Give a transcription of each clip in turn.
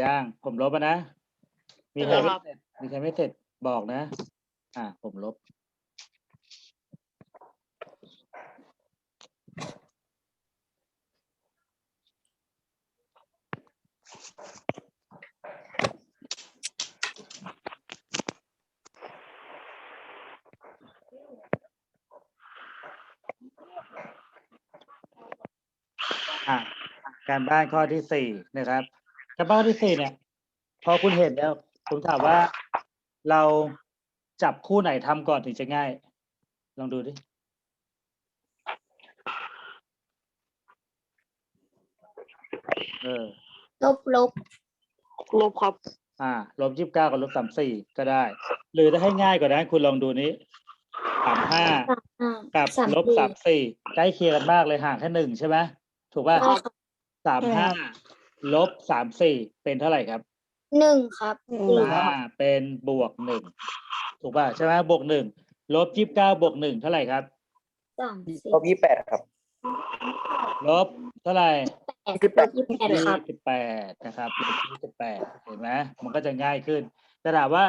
ยังผมลบอะนะ มีใครครัไม่บเสร็จมีใครไม่เสร็จบอกนะ อ่า ผมลบ อะการบ้านข้อที่สี่นะครับ การบ้านข้อที่สี่เนี่ย พอคุณเห็นแล้วผมถามว่าเราจับคู่ไหนทำก่อนถึงจะง่าย ลองดูดิเออ ลบลบลบครับ อ่าลบยี่สิบเก้ากับลบสามสี่ก็ได้ หรือถ้าให้ง่ายกว่านั้นคุณลองดูนี้สามห้าอ่ากับสามลบสี่สามสี่ใกล้เคียงกันมากเลยห่างแค่หนึ่งใช่ไหมถูกป่ะใช่ครับสามห้า ลบสามสี่เป็นเท่าไหร่ครับหนึ่งครับหนึ่งอ่าเป็นบวกหนึ่งถูกป่ะใช่ไหมบวกหนึ่งลบยี่สิบเก้าบวกหนึ่งเท่าไหร่ครับสามสี่ลบยี่แปดครับ ลบเท่าไหร่แปดลบยี่สิบแปดครับยี่สิบแปดนะครับลบยี่สิบแปดเห็นไหมมันก็จะง่ายขึ้น แต่ถามว่า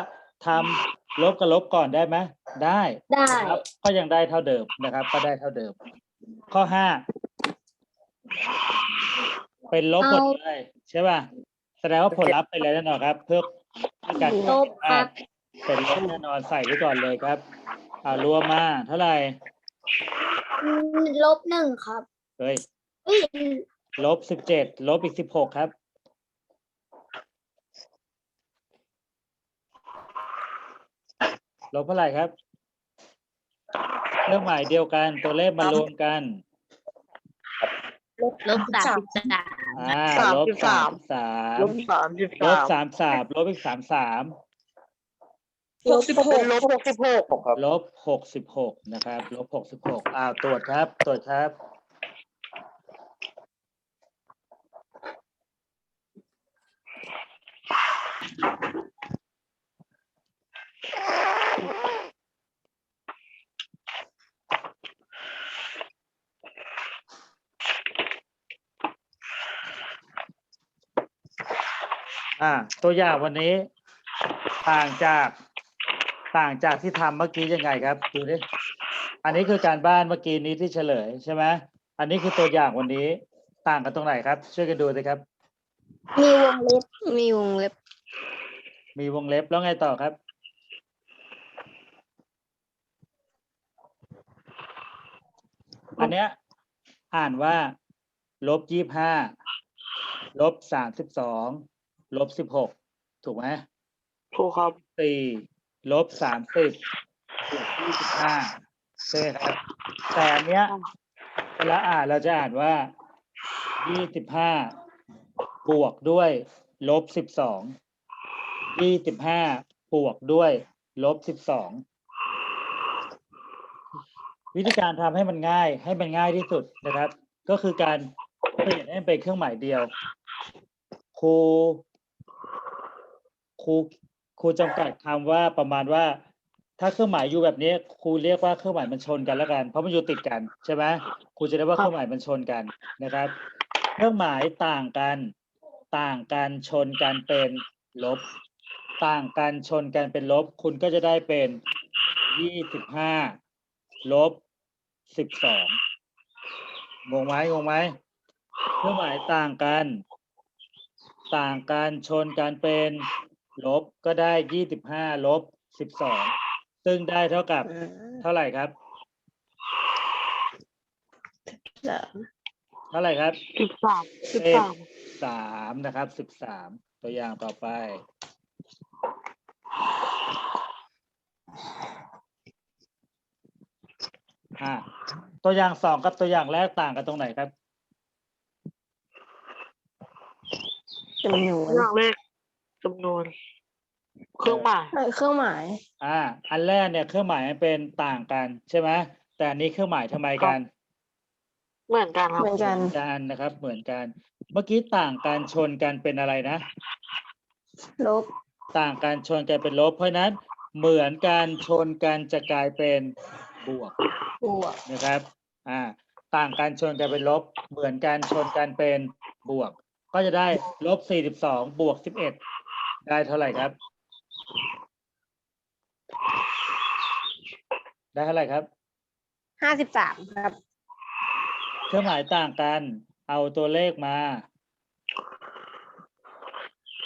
ทำลบกับลบก่อนได้ไหมได้ได้ครับก็ยังได้เท่าเดิมนะครับ ก็ได้เท่าเดิม ข้อห้า เป็นลบหมดเลยใช่ป่ะแสดงว่าผลลัพธ์เป็นอะไรแน่นอนครับเพื่อเพื่อการลบครับเป็นลบแน่นอนใส่ไว้ก่อนเลยครับอ่ารวมมาเท่าไหร่อืมลบหนึ่งครับเฮ้ยเอ้ยลบสิบเจ็ดลบอีกสิบหกครับลบเท่าไหร่ครับ เครื่องหมายเดียวกันตัวเลขมารวมกัน ลบสามสิบสามอ่าสามลบสิบสาสามมสามลบสามสิบลบสามสามสามลบอีกสามสามหกสิบหกลบหกสิบหกผมครับลบหกสิบหกนะครับ ลบหกสิบหกอ้าวตรวจครับ ตรวจครับ อ่า ตัวอย่างวันนี้ ต่างจากต่างจากที่ทำเมื่อกี้ยังไงครับดูดิอันนี้คือการบ้านเมื่อกี้นี้ที่เฉลยใช่ไหมอันนี้คือตัวอย่างวันนี้ ต่างกันตรงไหนครับ ช่วยกันดูสิครับ มีวงเล็บ มีวงเล็บ มีวงเล็บแล้วไงต่อครับ อันเนี้ย อ่านว่าลบยี่ห้าลบสามสิบสอง ลบสิบหกถูกไหมถูกครับสี่ลบสามสิบบวกยี่สิบห้าใช่ไหมครับ แต่อันเนี้ยเวลาอ่านเราจะอ่านว่ายี่สิบห้าบวกด้วยลบสิบสองยี่สิบห้าบวกด้วยลบสิบสองวิธีการทำให้มันง่าย ให้มันง่ายที่สุดนะครับ ก็คือการเปลี่ยนให้มันเป็นเครื่องหมายเดียวครูค รูครูจำกัดคำว่าประมาณว่า ถ้าเครื่องหมายอยู่แบบนี้ครูเรียกว่าเครื่องหมายมันชนกันแล้วกัน เพราะมันอยู่ติดกันใช่ไหมครูจะได้ว่าเครื่องหมายมันชนกันนะครับ เครื่องหมายต่างกันต่างกันชนกันเป็นลบ ต่างกันชนกันเป็นลบ คุณก็จะได้เป็นยี่สิบห้าลบสิบสองงงไหมงงไหมเครื่องหมายต่างกัน ต่างกันชนกันเป็น ลบก็ได้ยี่สิบห้าลบสิบสองซึ่งได้เท่ากับเท่าไหร่ครับเท่าไหร่ครับสิบสามสิบสามสามนะครับสิบสามตัวอย่างต่อไป อ่า ตัวอย่างสองกับตัวอย่างแรกต่างกันตรงไหนครับจำนวนอย่างเลข จำนวน เครื่องหมายเครื่องหมาย อ่า อันแรกเนี่ยเครื่องหมายมันเป็นต่างกันใช่ไหมแต่อันนี้เครื่องหมายทำไมกัน เหมือนกันครับ เหมือนกัน กันนะครับ เหมือนกัน เมื่อกี้ต่างกันชนกันเป็นอะไรนะ ลบ ต่างกันชนกันเป็นลบ เพราะฉะนั้น เหมือนกันชนกันจะกลายเป็นบวกบวก นะครับ อ่า ต่างกันชนกันเป็นลบ เหมือนกันชนกันเป็นบวก ก็ก็จะได้ลบสี่สิบสองบวกสิบเอ็ด ได้เท่าไหร่ครับ ได้เท่าไหร่ครับ ห้าสิบสามครับ เครื่องหมายต่างกัน เอาตัวเลขมา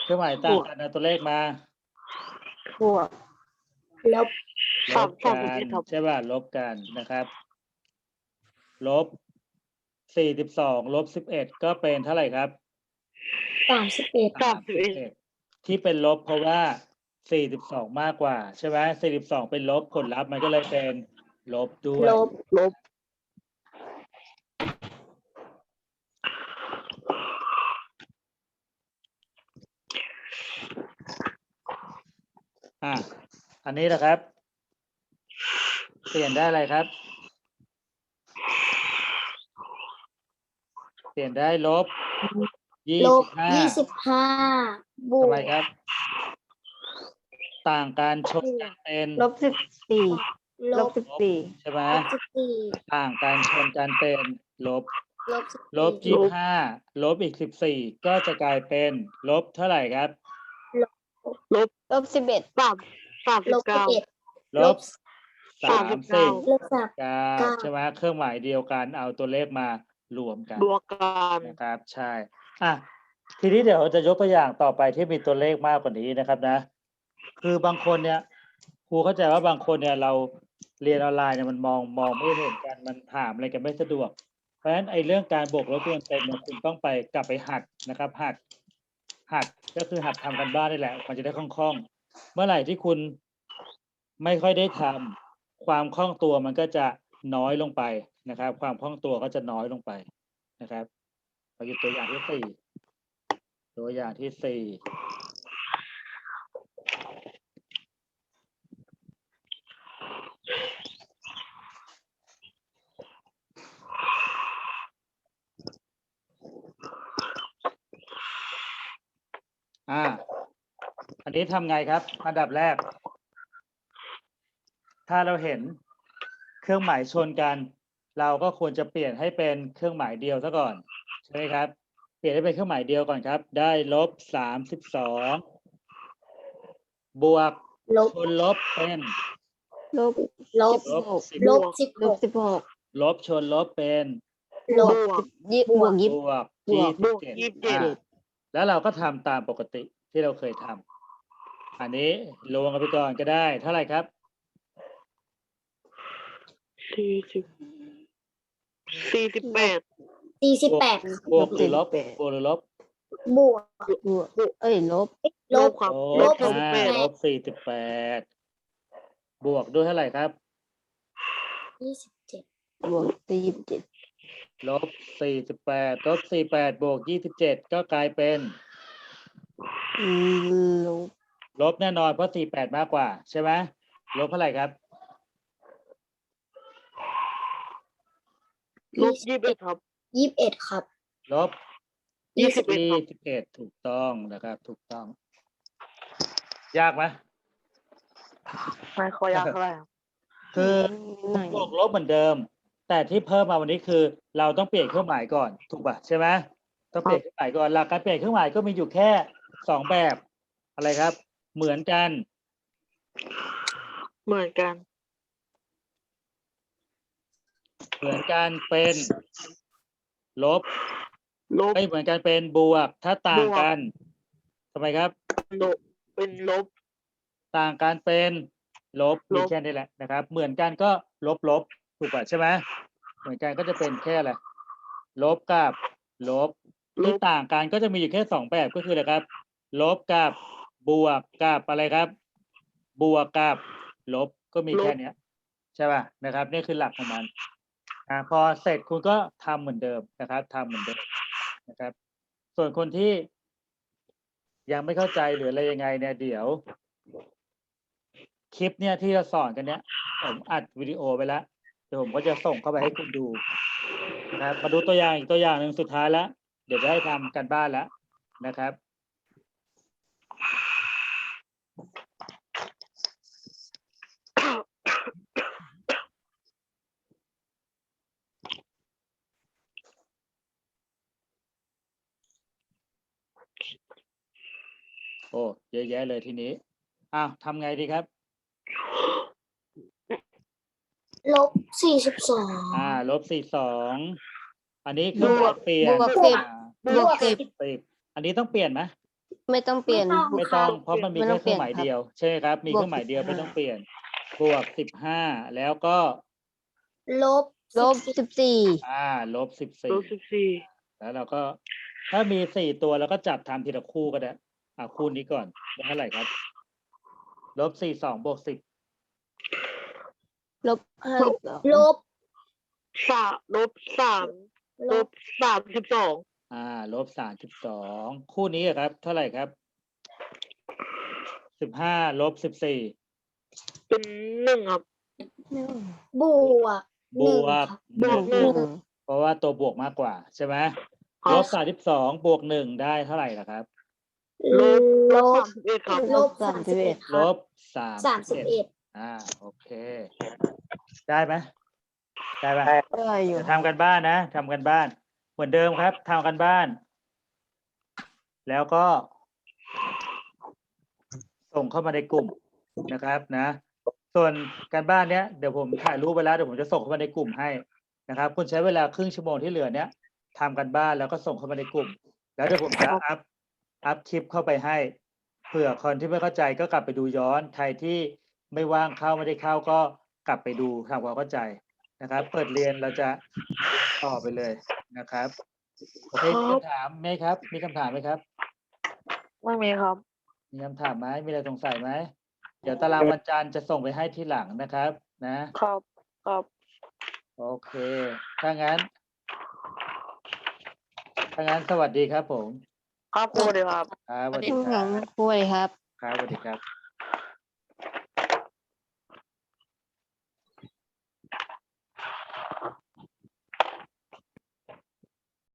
เครื่องหมายต่างกันเอาตัวเลขมาบวกลบลบกันใช่ป่ะลบกันนะครับ ลบสี่สิบสองลบสิบเอ็ดก็เป็นเท่าไหร่ครับสามสิบเอ็ดสามสิบเอ็ด31 ที่เป็นลบเพราะว่าสี่สิบสองมากกว่า ใช่ไหมสี่สิบสองเป็นลบผลลัพธ์มันก็เลยเป็นลบด้วยลบลบอะอันนี้นะครับ เปลี่ยนได้อะไรครับ เปลี่ยนได้ลบยี่ ลสิบบห้ายี่สิบห้าบวทำกไมครับ ต่างการชนกันเป็นลบสิบสี่ลลบบสิบสี่ใช่ไหมลบสิบสี่ต่างการชนกันเป็นลบ ลบสิบลบยี่สิบห้าลบอีกสิบสี่ก็จะกลายเป็นลบเท่าไหร่ครับ ลบสิบเอ็ดสามสามสิลบบสิบเก้าเอ็ดลบสามสิบเก้าลบสามเก้าเก้าใช่ไหมเครื่องหมายเดียวกันเอาตัวเลขมารวมกันบวกกันนะครับใช่ อะทีนี้เดี๋ยวจะยกตัวอย่างต่อไปที่มีตัวเลขมากกว่านี้นะครับนะ คือบางคนเนี่ยครูเข้าใจว่าบางคนเนี่ยเราเรียนออนไลน์เนี่ยมันมองมองไม่เห็นกันมันถามอะไรกันไม่สะดวก เพราะฉะนั้นไอ้เรื่องการบวกลบคูณเต็มเนี่ยคุณต้องไปกลับไปหัดนะครับ หัด หัดก็คือหัดทำกันบ้านนี่แหละ มันจะได้คล่องๆ เมื่อไหร่ที่คุณไม่ค่อยได้ทำความคล่องตัวมันก็จะน้อยลงไปนะครับ ความคล่องตัวก็จะน้อยลงไปนะครับ เราอยู่ตัวอย่างที่สี่ตัวอย่างที่สี่อ่า อันนี้ทำไงครับ อันดับแรก ถ้าเราเห็นเครื่องหมายชนกัน เราก็ควรจะเปลี่ยนให้เป็นเครื่องหมายเดียวซะก่อน ใช่ไหมครับ เปลี่ยนให้เป็นเครื่องหมายเดียวก่อนครับ ได้ลบสามสิบสองบวกลบชนลบเป็นลบลบลบสิบลบสิบลหบกสิบหกลบชนลบเป็นลบบวกยี่บวกยี่บวกบวกยี่สิบเจ็ดยี่สิบเจ็ดอะแล้วเราก็ทำตามปกติที่เราเคยทำอันนี้ลงกันไปก่อนก็ได้เท่าไหร่ครับสี่สิบสี่สิบแปด สี่สิบแปดบวกหรือลบแปดบวกหรือลบบวกบวกเอ้ยลบลลบบครับลลบบสี่สิบแปอ่าดลบสี่สิบแปดบวกด้วยเท่าไหร่ครับยี่สิบเจ็ดบวกสี่สิบเจ็ดลบสี่สิบแปดลบสี่แปดบวกยี่สิบเจ็ดก็กลายเป็นลบลบแน่นอนเพราะสี่แปดมากกว่า ใช่ไหมลบเท่าไหร่ครับลบยี่สิบเอ็ดครับ ยี่สิบเอ็ดครับ ลบยี่สิบเอ็ดยี่ครับสิบเอ็ดถูกต้องนะครับ ถูกต้อง ยากไหมไม่ค่อยยากเท่าไหร่ครับคือหน่อยบวกลบเหมือนเดิม แต่ที่เพิ่มมาวันนี้คือ เราต้องเปลี่ยนเครื่องหมายก่อน ถูกป่ะใช่ไหมต้องเปลี่ยนเครื่องหมายก่อนหลักการเปลี่ยนเครื่องหมายก็มีอยู่แค่สองแบบ อะไรครับ เหมือนกัน เหมือนกัน เหมือนกันเป็น ลบ ลบ ไม่เหมือนกันเป็นบวก ถ้าต่างกันทำไมครับ ลบ เป็นลบ ต่างกันเป็นลบลมีบแค่นี้แหละนะครับ เหมือนกันก็ลบลบถูกป่ะใช่ไหมเหมือนกันก็จะเป็นแค่อะไรลบกับลบลที่บต่างกันก็จะมีอยู่แค่สองแบบก็คืออะไรครับ ลบกับบวกกับอะไรครับ บวกกับลบก็มีแค่เนี้ยใช่ป่ะนะครับ นี่คือหลักของมัน อ่าพอเสร็จคุณก็ทำเหมือนเดิมนะครับทำเหมือนเดิมนะครับ ส่วนคนที่ยังไม่เข้าใจหรืออะไรยังไงเนี่ยเดี๋ยว คลิปเนี่ยที่เราสอนกันเนี่ยผมอัดวิดีโอไปแล้วเดี๋ยวผมก็จะส่งเข้าไปให้คุณดูนะครับมาดูตัวอย่างอีกตัวอย่างหนึ่งสุดท้ายแล้วเดี๋ยวจะให้ทำกันบ้านแล้วนะครับ เยอะแยะเลยทีนี้อ้าวทำไงดีครับ ลบสี่สิบสอง อ่า ลบสี่สองอันนี้เครื่องหมายเปลี่ยนบวกสิบ อ่าบวกสิบสิบอันนี้ต้องเปลี่ยนไหมไม่ต้องเปลี่ยน ไม่ต้องเพราะมันมีไม่ต้แค่องเครื่องหมายเปลี่ยนครับเดียว ใช่ไหมครับ มีบวก เครื่องหมายเดียว15ไม่ต้องเปลี่ยน บวกสิบห้าแล้วก็ ลบลบสิบสี่อ่า ลบสิบลสี่บสิบสี่แล้วเราก็ ถ้ามีสี่ตัวเราก็จับทำทีละคู่ก็ได้ อ่าคู่นี้ก่อนได้เท่าไหร่ครับ ลบสี่สองบวกสิบลบห้าสิบสองลบสามลบสามลลบบสามสิบสองอ่า ลบสามสิบสองคู่นี้อะครับ เท่าไหร่ครับสิบห้าลบสิบสี่เป็นหนึ่งครับบวกบหนึ่งวกครับหนึ่งบวกหนึ่งเพราะว่าตัวบวกมากกว่าใช่ไหมครับ ลบสามสิบสองบวกหนึ่งได้เท่าไหร่ล่ะครับ ลบลลบบสามสิบเอ็ดครับลบสามสิบเอ็ดคลรับบสามสามสิบเอ็ดอ่าโอเค ได้ไหมได้ไหมได้อยู่เดี๋ยวทำกันบ้านนะทำกันบ้าน เหมือนเดิมครับทำกันบ้าน แล้วก็ ส่งเข้ามาในกลุ่มนะครับนะ ส่วนการบ้านเนี้ยเดี๋ยวผมถ่ายรูปไปแล้วเดี๋ยวผมจะส่งเข้ามาในกลุ่มให้นะครับ คุณใช้เวลาครึ่งชั่วโมงที่เหลือเนี้ย ทำกันบ้านแล้วก็ส่งเข้ามาในกลุ่ม แล้วเดี๋ยวผมจะอัพอัพคลิปเข้าไปให้เผื่อคนที่ไม่เข้าใจก็กลับไปดูย้อนใครที่ไม่ว่างเข้าไม่ได้เข้าก็กลับไปดูทำความเข้าใจนะครับ เปิดเรียนเราจะต่อไปเลยนะครับโอเคมีคำถามไหมครับ มีคำถามไหมครับ ไม่มีครับ มีคำถามไหมมีอะไรสงสัยไหมเดี๋ยวตารางวันจันทร์จะส่งไปให้ที่หลังนะครับ นะ ครับ ครับ โอเค ถ้างั้น ถ้างั้นสวัสดีครับผม ครับครูเดียวครับครับสวัสดีข้างคหรัลับงคุยครับ ครับสวัสดีครับ